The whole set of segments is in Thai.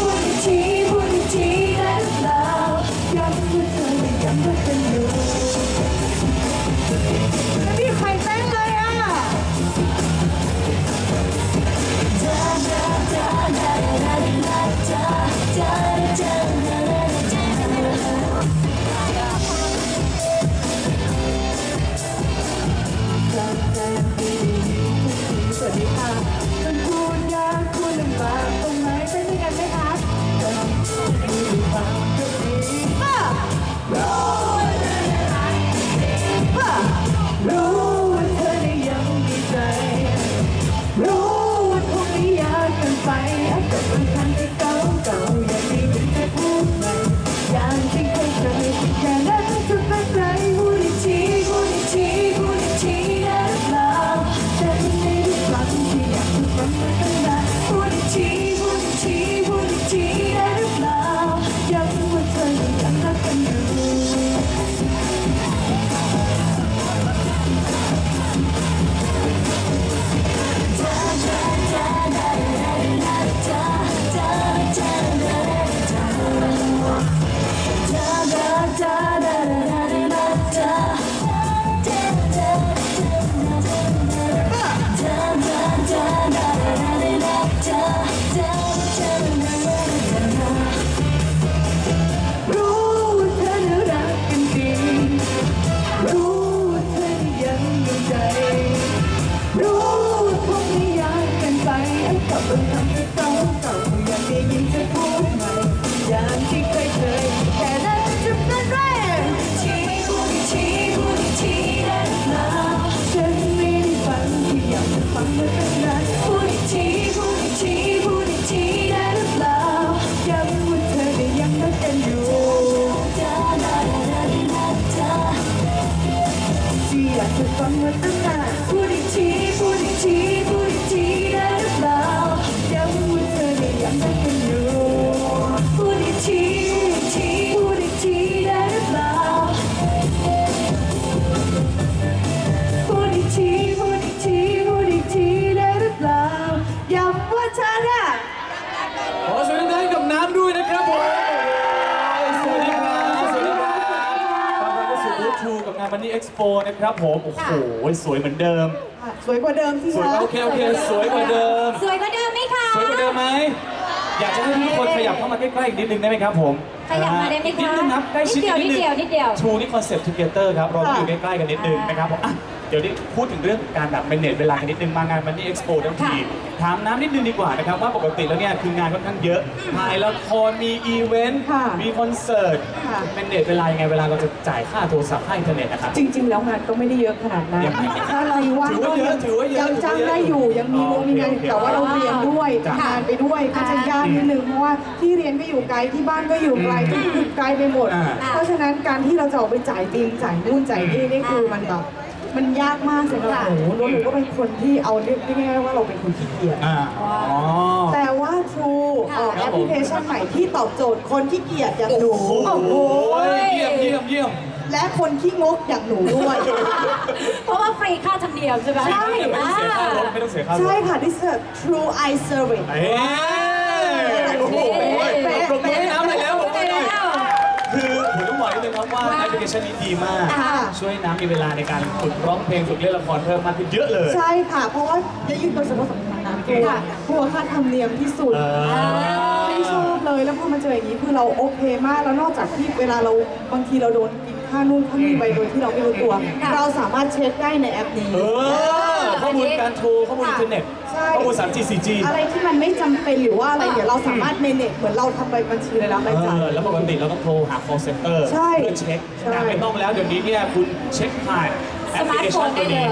พูดอีกทีพู ไปาก วันนี้เอ็กซ์โปนะครับผม โอ้โห สวยเหมือนเดิม สวยกว่าเดิมที่สวยโอเคโอเคสวยกว่าเดิม สวยกว่าเดิมไหมคะสวยกว่าเดิมไหมอยากจะให้ทุกคนขยับเข้ามาใกล้ๆอีกนิดนึงได้ไหมครับผมขยับมาได้ไหมนิดคะนึงครับใกล้ชิดนิดเดียวนิดเดียวนิดเดียวทูนี่คอนเซ็ปต์ทูเกเตอร์ครับเราอยู่ใกล้ๆกันนิดนึงนะครับผมอะ เดี๋ยวนี้พูดถึงเรื่องการแบบเมเนจเวลากันนิดนึงมางานวันนี้เอ็กซ์โปทั้งทีถามน้ำนิดนึงดีกว่านะครับว่าปกติแล้วเนี่ยคืองานค่อนข้างเยอะถ่ายละครมีอีเวนต์ค่ะมีคอนเสิร์ตค่ะ เมเนจเวลายังไงเวลาเราจะจ่ายค่าโทรศัพท์ค่าอินเทอร์เน็ตนะครับ จริง ๆ แล้วงานก็ไม่ได้เยอะขนาดนั้นยังไม่ถ้าเราว่างถือว่าเยอะถือว่าเยอะยังจ้างได้อยู่ยังมีอ๋อโรงมีงานโอเคแต่ว่าเราเรียนด้วยจ้ะ ทำงานไปด้วยก็จะยากนิดนึงเพราะว่าที่เรียนก็อยู่ไกลที่บ้านก็อยู่ไกลก็คือไกลไปหมด อ่า เพราะฉะนั้นการที่เราจะออกไปจ่ายบินจ่ายนู่นจ่ายนี่นี่คือมันแบบ มันยากมากสำหรับหนูแล้วหนูก็เป็นคนที่เอาเรียกง่ายๆว่าเราเป็นคนขี้เกียจ อ่าอ๋อ แต่ว่า True ออกครัแอบปผมพลิเคชันใหม่ที่ตอบโจทย์คนขี้เกียจอย่างหนู โอ้โห เยี่ยมเยี่ยมเยี่ยม และคนขี้งกอย่างหนูด้วย เพราะว่าฟรีค่าธรรมเนียมใช่ไหมใช่ ไม่ต้องเสียค่ารถไม่ต้องเสียค่ารถใช่ค่ะ this is a True Eye Service เอ้ยโอ้โหป นิดนึงครับว่าแอปพลิเคชันนี้ดีมาก ค่ะ ช่วยให้น้ำมีเวลาในการฝึกร้องเพลงฝึกเล่นละครเพิ่มมากขึ้นเยอะเลย ใช่ค่ะ เพราะว่าจะยึดโดยเฉพาะสำคัญนะกลัวกลัวค่าธรรมเนียมที่สุดเออ ไม่ชอบเลย แล้วพอมาเจออย่างนี้คือเราโอเคมาก แล้วนอกจากที่เวลาเราบางทีเราโดนกินค่านู่นค่านี่ไปโดยที่เราไม่รู้ตัว เราสามารถเช็คได้ในแอปนี้ เออ ข้อมูลการโทรข้อมูลอินเทอร์เน็ตใช่ข้อมูล 3G 4G อะไรที่มันไม่จำเป็นหรือว่าอะไรเดี๋ยวเราสามารถเมเนจเหมือนเราทำใบบัญชีเลยนะใบเอจ่าย อแล้วปกติเราต้องโทรหา call center ใช่เพื่อเช็คใช่แต่ไม่ต้องแล้วเดี๋ยวนี้เนี่ยคุณเช็คผ่านแอสปพลิมาร์ทเคโฟชันนตัได้วเลนี้ย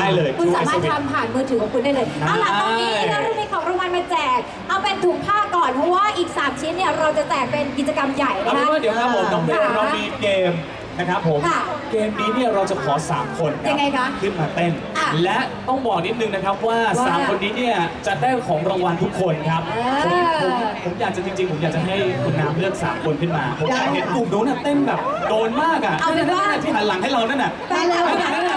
ได้เลย คุณ True สามารถ Service ทำผ่านมือถือของคุณได้เลยได้เอาล่ะตอนนี้เรามีของรางวัลมาแจก เอาเป็นถุงผ้าก่อนเพราะว่าอีก 3 ชิ้นเนี่ยเราจะแจกเป็นกิจกรรมใหญ่เอานะเป็นคะ ว่าเดี๋ยวครับผมน้องเบลค่ะเรามีเกม นะครับผม ค่ะเกมนี้เนี่ยเราจะขอ 3 คนรับยังไงคะขึ้นมาเต้น อะและต้องบอกนิดนึงนะครับว่า ว่าสามคนนี้เนี่ยจะได้ของรางวัลทุกคนครับเอผมอผมผมอยากจะจริงๆ ผมอยากจะให้คุณน้ำเลือกสามคนขึ้นมา ผมอยากเห็นกลุ่มนู้นน่ะเต้นแบบโดนมากอะเอาเป็นว่า ที่หันหลังให้เรานั่นน่ะ ไปแล้วนั่นน่ะนั่นน่ะ